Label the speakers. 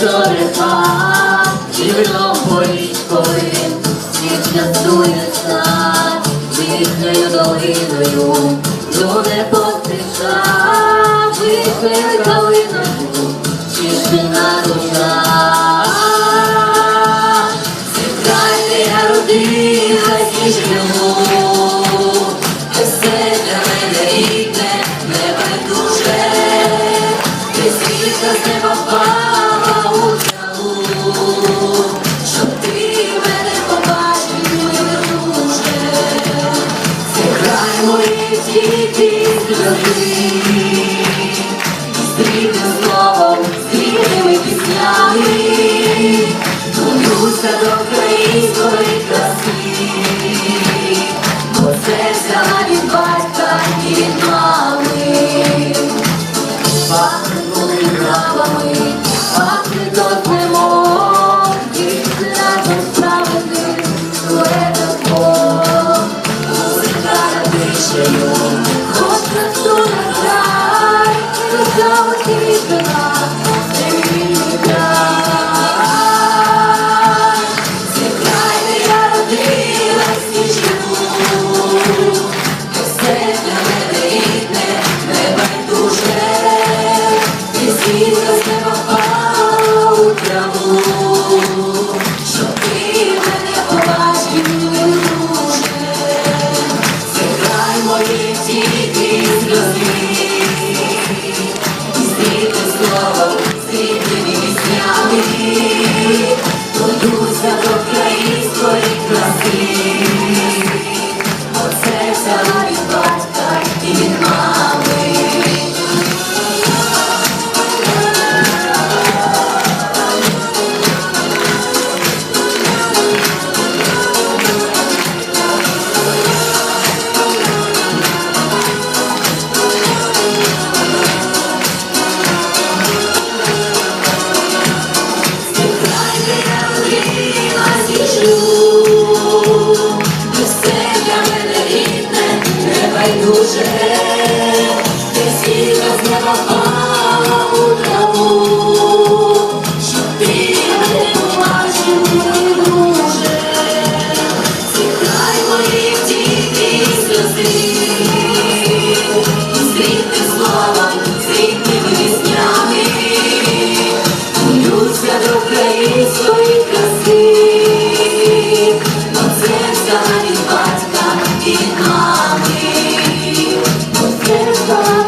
Speaker 1: зориха, і вином горіть полин, світ частує стать, долиною, до не поспіша, вишли калиною, чищена душа. Зіграйте, я родилась і живу, діти сльози, срібним словом, Тулюся до української бо це від батька і від мами. Пахне коли травами, пахне дозлемо, діти разом справити, ледо Музика дишею, 아